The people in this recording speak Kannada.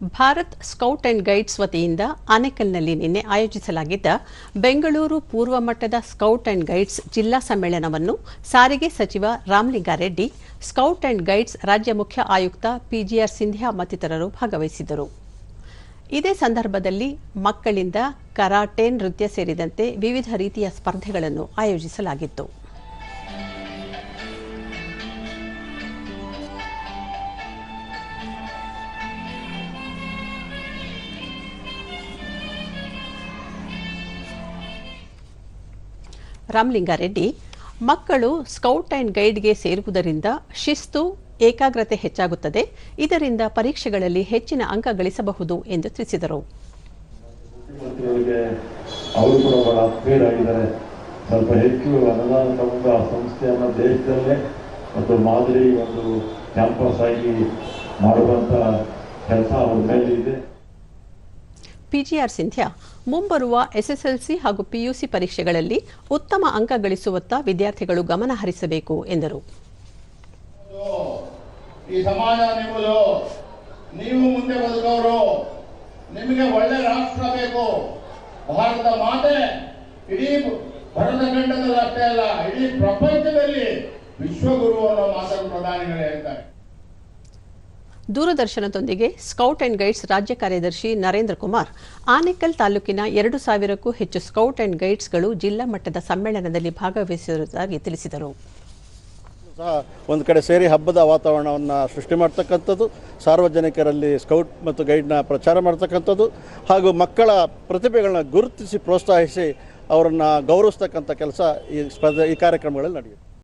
ಭಾರತ್ ಸ್ಕೌಟ್ ಅಂಡ್ ಗೈಡ್ಸ್ ವತಿಯಿಂದ ಆನೇಕಲ್ನಲ್ಲಿ ನಿನ್ನೆ ಆಯೋಜಿಸಲಾಗಿದ್ದ ಬೆಂಗಳೂರು ಪೂರ್ವ ಮಟ್ಟದ ಸ್ಕೌಟ್ ಅಂಡ್ ಗೈಡ್ಸ್ ಜಿಲ್ಲಾ ಸಮ್ಮೇಳನವನ್ನು ಸಾರಿಗೆ ಸಚಿವ ರಾಮಲಿಂಗಾರೆಡ್ಡಿ ಸ್ಕೌಟ್ ಅಂಡ್ ಗೈಡ್ಸ್ ರಾಜ್ಯ ಮುಖ್ಯ ಆಯುಕ್ತ ಪಿಜಿಆರ್ ಸಿಂಧ್ಯಾ ಮತ್ತಿತರರು ಭಾಗವಹಿಸಿದ್ದರು ಇದೇ ಸಂದರ್ಭದಲ್ಲಿ ಮಕ್ಕಳಿಂದ ಕರಾಟೆ ನೃತ್ಯ ಸೇರಿದಂತೆ ವಿವಿಧ ರೀತಿಯ ಸ್ಪರ್ಧೆಗಳನ್ನು ಆಯೋಜಿಸಲಾಗಿತ್ತು. ರಾಮಲಿಂಗಾರೆಡ್ಡಿ ಮಕ್ಕಳು ಸ್ಕೌಟ್ ಅಂಡ್ ಗೈಡ್ಗೆ ಸೇರುವುದರಿಂದ ಶಿಸ್ತು ಏಕಾಗ್ರತೆ ಹೆಚ್ಚಾಗುತ್ತದೆ. ಇದರಿಂದ ಪರೀಕ್ಷೆಗಳಲ್ಲಿ ಹೆಚ್ಚಿನ ಅಂಕ ಗಳಿಸಬಹುದು ಎಂದು ತಿಳಿಸಿದರು. ಅವರು ಕೂಡ ಬಹಳ ಆತ್ಮೀಯರಾಗಿದ್ದಾರೆ ಸ್ವಲ್ಪ ಹೆಚ್ಚು ಅನುದಾನ ತಗೊಂಡು ಆ ಸಂಸ್ಥೆಯನ್ನು ದೇಶದಲ್ಲೇ ಮತ್ತು ಮಾದರಿ ಒಂದು ಕ್ಯಾಂಪಸ್ ಆಗಿ ಮಾಡುವಂಥ ಕೆಲಸ ಅವರ ಮೇಲೆ ಇದೆ ಪಿಜಿಆರ್ ಸಿಂಧ್ಯಾ ಮುಂಬರುವ ಎಸ್ಎಸ್ಎಲ್ಸಿ ಹಾಗೂ ಪಿಯುಸಿ ಪರೀಕ್ಷೆಗಳಲ್ಲಿ ಉತ್ತಮ ಅಂಕ ಗಳಿಸುವತ್ತ ವಿದ್ಯಾರ್ಥಿಗಳು ಗಮನ ಹರಿಸಬೇಕು, ಎಂದರು. ಈ ಸಮಾಜ ನಿಮ್ಮದು. ನೀವು ಮುಂದೆ ಬದುಕೋರು ನಿಮಗೆ ಒಳ್ಳೆ ರಾಷ್ಟ್ರ ಬೇಕು. ಭಾರತ ಮಾತೆ ಇಡೀ ಭರತ ಖಂಡದಲ್ಲಿ ಅಷ್ಟೇ ಅಲ್ಲ, ಇಡೀ ಪ್ರಪಂಚದಲ್ಲಿ ವಿಶ್ವಗುರು ಅನ್ನೋ ಮಾತನ್ನು ಪ್ರಧಾನಿಗಳು ಹೇಳ್ತಾರೆ. ದೂರದರ್ಶನದೊಂದಿಗೆ ಸ್ಕೌಟ್ ಅಂಡ್ ಗೈಡ್ಸ್ ರಾಜ್ಯ ಕಾರ್ಯದರ್ಶಿ ನರೇಂದ್ರ ಕುಮಾರ್. ಆನೇಕಲ್ ತಾಲೂಕಿನ ಎರಡು ಸಾವಿರಕ್ಕೂ ಹೆಚ್ಚು ಸ್ಕೌಟ್ ಅಂಡ್ ಗೈಡ್ಸ್ಗಳು ಜಿಲ್ಲಾ ಮಟ್ಟದ ಸಮ್ಮೇಳನದಲ್ಲಿ ಭಾಗವಹಿಸಿರುವುದಾಗಿ ತಿಳಿಸಿದರು. ಒಂದು ಕಡೆ ಸೇರಿ ಹಬ್ಬದ ವಾತಾವರಣವನ್ನು ಸೃಷ್ಟಿ ಮಾಡ್ತಕ್ಕಂಥದ್ದು, ಸಾರ್ವಜನಿಕರಲ್ಲಿ ಸ್ಕೌಟ್ ಮತ್ತು ಗೈಡ್ನ ಪ್ರಚಾರ ಮಾಡ್ತಕ್ಕಂಥದ್ದು, ಹಾಗೂ ಮಕ್ಕಳ ಪ್ರತಿಭೆಗಳನ್ನ ಗುರುತಿಸಿ ಪ್ರೋತ್ಸಾಹಿಸಿ ಅವರನ್ನು ಗೌರವಿಸ್ತಕ್ಕಂಥ ಕೆಲಸ ಈ ಸ್ಪರ್ಧೆ, ಈ ಕಾರ್ಯಕ್ರಮಗಳಲ್ಲಿ ನಡೆಯುತ್ತೆ.